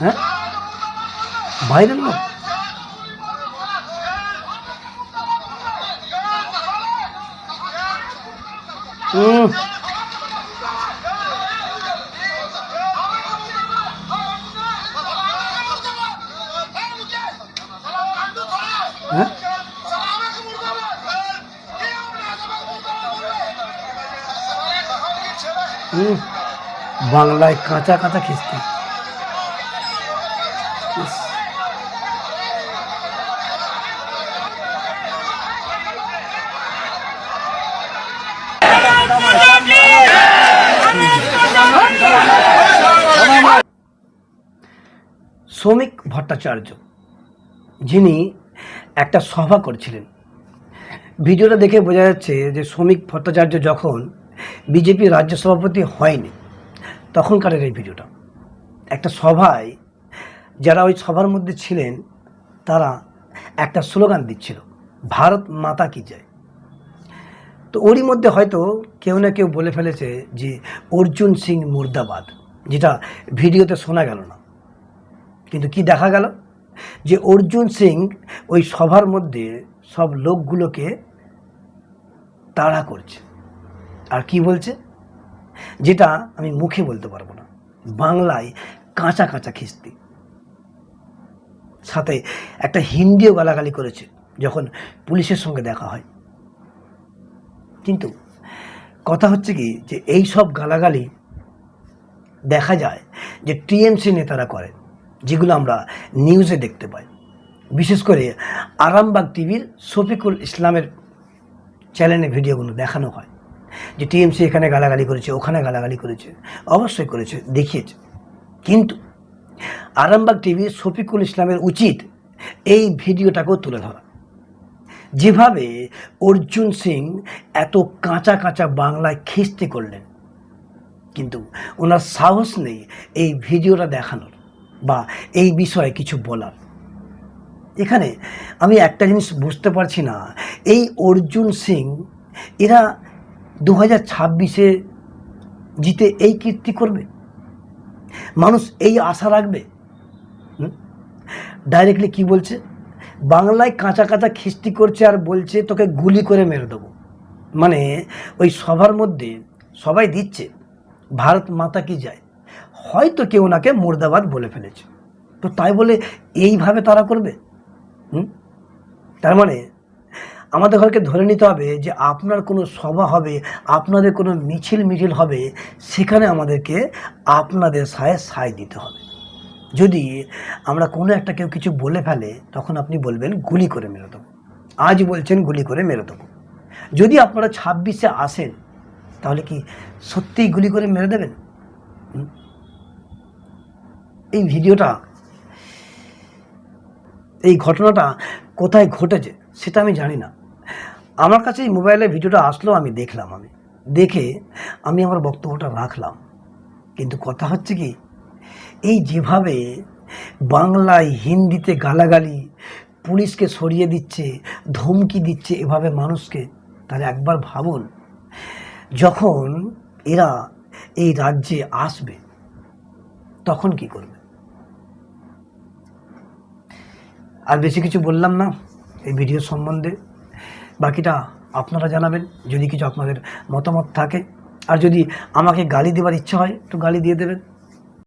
হ্যাঁ বাইরের লোক হুম হ্যাঁ হুম বাংলায় কাঁচা কাঁচা খিস্তি ইস, শ্রমিক ভট্টাচার্য, যিনি একটা সভা করছিলেন। ভিডিওটা দেখে বোঝা যাচ্ছে যে শ্রমিক ভট্টাচার্য যখন বিজেপি রাজ্য সভাপতি হয়নি, তখনকারের এই ভিডিওটা। একটা সভায় যারা ওই সভার মধ্যে ছিলেন, তারা একটা স্লোগান দিচ্ছিল, ভারত মাতা কি যায় তো ওরই মধ্যে হয়তো কেউ না কেউ বলে ফেলেছে যে অর্জুন সিং মুর্দাবাদ, যেটা ভিডিওতে শোনা গেল না। কিন্তু কি দেখা গেল? যে অর্জুন সিং ওই সভার মধ্যে সব লোকগুলোকে তাড়া করছে। আর কি বলছে? যেটা আমি মুখে বলতে পারব না, বাংলায় কাঁচা কাঁচা খিস্তি। সাথে একটা হিন্দিও গালাগালি করেছে যখন পুলিশের সঙ্গে দেখা হয়। কিন্তু কথা হচ্ছে কি যে এই সব গালাগালি দেখা যায় যে টিএমসি নেতারা করে যেগুলো আমরা নিউজে দেখতে পাই। বিশেষ করে আরামবাগ টিভির শফিকুল ইসলামের চ্যানেলে ভিডিওগুলো দেখানো হয় যে টিএমসি এখানে গালাগালি করেছে, ওখানে গালাগালি করেছে, অবশ্যই করেছে, দেখিয়েছে। কিন্তু আরামবাগ টিভির শফিকুল ইসলামের উচিত এই ভিডিওটাকেও তুলে ধরা। যেভাবে অর্জুন সিং এত কাঁচা কাঁচা বাংলায় খিস্তি করলেন, কিন্তু ওনার সাহস নেই এই ভিডিওটা দেখানোর বা এই বিষয়ে কিছু বলার। এখানে আমি একটা জিনিস বুঝতে পারছি না, এই অর্জুন সিং এরা দু হাজার ছাব্বিশে জিতে এই কীর্তি করবে? মানুষ এই আশা রাখবে? ডাইরেক্টলি কি বলছে? বাংলায় কাঁচা কাঁচা খিস্তি করছে আর বলছে, তোকে গুলি করে মেরে দেবো। মানে ওই সভার মধ্যে সবাই দিচ্ছে, ভারত মাতা কি যায়? হয়তো কেউ ওনাকে মুর্দাবাদ বলে ফেলেছে। তো তাই বলে এইভাবে তারা করবে? হুম? তার মানে আমাদের ঘরকে ধরে নিতে হবে যে আপনার কোনো সভা হবে, আপনাদের কোনো মিছিল মিছিল হবে, সেখানে আমাদেরকে আপনাদের সায় সায় দিতে হবে। যদি আমরা কোনো একটা কেউ কিছু বলে ফেলে, তখন আপনি বলবেন, গুলি করে মেরে দেবো। আজ বলছেন, গুলি করে মেরে দেবো। যদি আপনারা ছাব্বিশে আসেন, তাহলে কি সত্যিই গুলি করে মেরে দেবেন? এই ভিডিওটা, এই ঘটনাটা কোথায় ঘটেছে, সেটা আমি জানি না। আমার কাছে এই মোবাইলে ভিডিওটা আসলো, আমি দেখলাম, আমি। দেখে আমি আমার বক্তব্যটা রাখলাম। কিন্তু কথা হচ্ছে কি এই যেভাবে বাংলায় হিন্দিতে গালাগালি, পুলিশকে সরিয়ে দিচ্ছে, ধমকি দিচ্ছে এভাবে মানুষকে, তাহলে একবার ভাবুন, যখন এরা এই রাজ্যে আসবে, তখন কি করবে? আর বেশি কিছু বললাম না এই ভিডিও সম্বন্ধে। বাকিটা আপনারা জানাবেন, যদি কিছু আপনাদের মতামত থাকে। আর যদি আমাকে গালি দেওয়ার ইচ্ছা হয়, একটু গালি দিয়ে দেবেন।